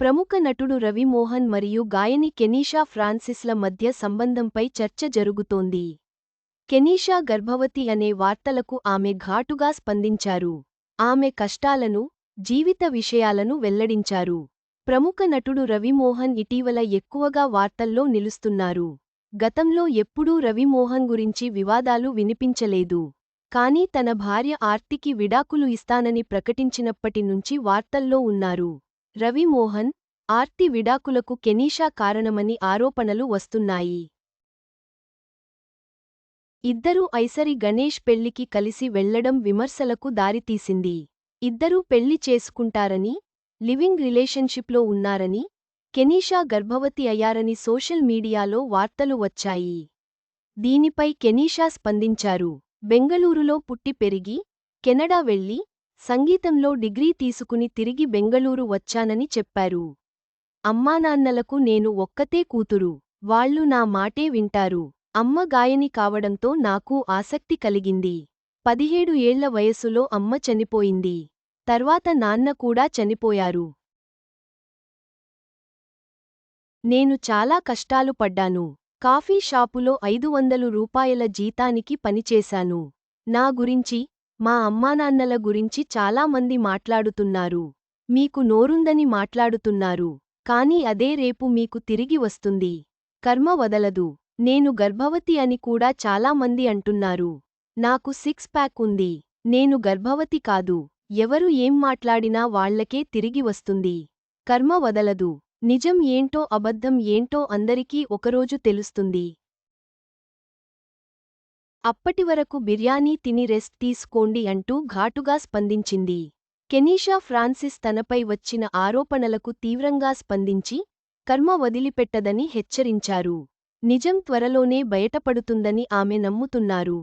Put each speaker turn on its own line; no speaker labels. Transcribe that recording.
ప్రముఖ నటుడు రవి మోహన్ మరియు గాయని కెనీషా ఫ్రాన్సిస్ల మధ్య సంబంధంపై చర్చ జరుగుతోంది. కెనీషా గర్భవతి అనే వార్తలకు ఆమె ఘాటుగా స్పందించారు. ఆమె కష్టాలను జీవిత విషయాలను వెల్లడించారు. ప్రముఖ నటుడు రవిమోహన్ ఇటీవల ఎక్కువగా వార్తల్లో నిలుస్తున్నారు. గతంలో ఎప్పుడూ రవిమోహన్ గురించి వివాదాలు వినిపించలేదు. కానీ తన భార్య ఆర్తికి విడాకులు ఇస్తానని ప్రకటించినప్పటి నుంచి వార్తల్లో ఉన్నారు. రవిమోహన్ ఆర్తి విడాకులకు కెనీషా కారణమని ఆరోపణలు వస్తున్నాయి. ఇద్దరూ ఐసరి గణేష్ పెళ్ళికి కలిసి వెళ్ళడం విమర్శలకు దారితీసింది. ఇద్దరూ పెళ్ళి చేసుకుంటారని లివింగ్ రిలేషన్షిప్లో ఉన్నారని కెనీషా గర్భవతి అయ్యారని సోషల్ మీడియాలో వార్తలు వచ్చాయి. దీనిపై కెనీషా స్పందించారు. బెంగళూరులో పుట్టి పెరిగి కెనడా వెళ్ళి సంగీతంలో డిగ్రీ తీసుకుని తిరిగి బెంగళూరు వచ్చానని చెప్పారు. అమ్మానాన్నలకు నేను ఒక్కతే కూతురు. వాళ్ళు నా మాటే వింటారు. అమ్మ గాయని కావడంతో నాకు ఆసక్తి కలిగింది. పదిహేడు ఏళ్ళ వయసులో అమ్మ చనిపోయింది. తర్వాత నాన్న కూడా చనిపోయారు. నేను చాలా కష్టాలు పడ్డాను. కాఫీ షాపులో ఐదు వందలు రూపాయల జీతానికి పనిచేశాను. నా గురించి మా అమ్మానాన్నల గురించి చాలామంది మాట్లాడుతున్నారు. మీకు నోరుందని మాట్లాడుతున్నారు. కాని అదే రేపు మీకు తిరిగి వస్తుంది. కర్మ వదలదు. నేను గర్భవతి అని కూడా చాలామంది అంటున్నారు. నాకు సిక్స్ ప్యాక్ ఉంది. నేను గర్భవతి కాదు. ఎవరు ఏం మాట్లాడినా వాళ్ళకే తిరిగి వస్తుంది. కర్మ వదలదు. నిజం ఏంటో అబద్ధం ఏంటో అందరికీ ఒకరోజు తెలుస్తుంది. అప్పటివరకు బిర్యానీ తిని రెస్ట్ తీసుకోండి అంటూ ఘాటుగా స్పందించింది. కెనీషా ఫ్రాన్సిస్ తనపై వచ్చిన ఆరోపణలకు తీవ్రంగా స్పందించి కర్మ వదిలిపెట్టదని హెచ్చరించారు. నిజం త్వరలోనే బయటపడుతుందని ఆమె నమ్ముతున్నారు.